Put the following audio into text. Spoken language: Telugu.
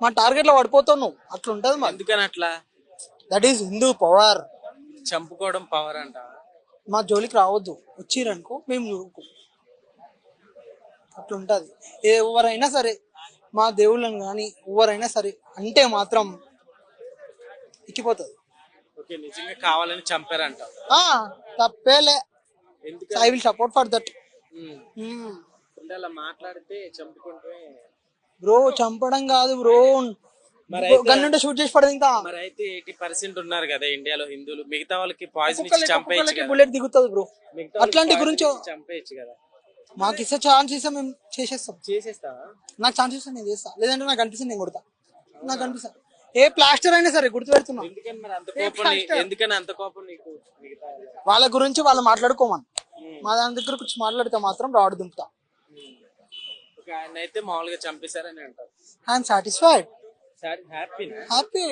మా టార్గెట్లో పడిపోతావు నువ్వు. అట్లా ఉంటది మాది ఎందుకని అట్లా? దట్ ఈస్ హిందూ పవర్ చంపుకోవడం పవర్ అంట మా జోలికి రావద్దు. వచ్చిరనుకో మేము చూడుకో. అట్లా ఉంటది ఎవరైనా సరే మా దేవుళ్ళని కానీ ఎవరైనా సరే అంటే మాత్రం ఎక్కిపోతుంది. ఓకే నిజంగా కావాలని చంపారంట ఆ, తప్పేలే. I will support for that. అంటే అలా మాట్లాడితే చంపుకుంటే బ్రో చంపడం కాదు బ్రో. మరి గన్నుంటే షూట్ చేసి పడదు ఇంకా. మరి అయితే ఎయిటీ పర్సెంట్ ఉన్నారు కదా ఇండియాలో హిందువులు. మిగతా వాళ్ళకి పాయిజన్ ఇచ్చి చంపేయచ్చు బుల్లెట్ దిగుతుంది బ్రో. అట్లాంటి గురించి చంపేయచ్చు కదా. మాకు ఇస్తే ఛాన్స్ ఇస్తే మేము చేసేస్తాం. చేసేస్తావా? నాకు ఛాన్స్ ఇస్తే నేను చేస్తా. లేదంటే నాకు అనిపిస్తుంది నేను కొడతా. నాకు అనిపిస్తా. ఏ ప్లాస్టర్ అయినా సరే గుర్తు పెడుతున్నా ఎందుకని అంత కోపం నీకు? వాళ్ళ గురించి వాళ్ళు మాట్లాడుకోమని. మా దాని దగ్గర వచ్చి మాట్లాడితే మాత్రం రాడు దింపుతా. ఒక ఆయన అయితే మామూలుగా చంపేశారని అంటారు. ఐఎమ్ సాటిస్ఫైడ్ సార్ హ్యాపీనా హ్యాపీ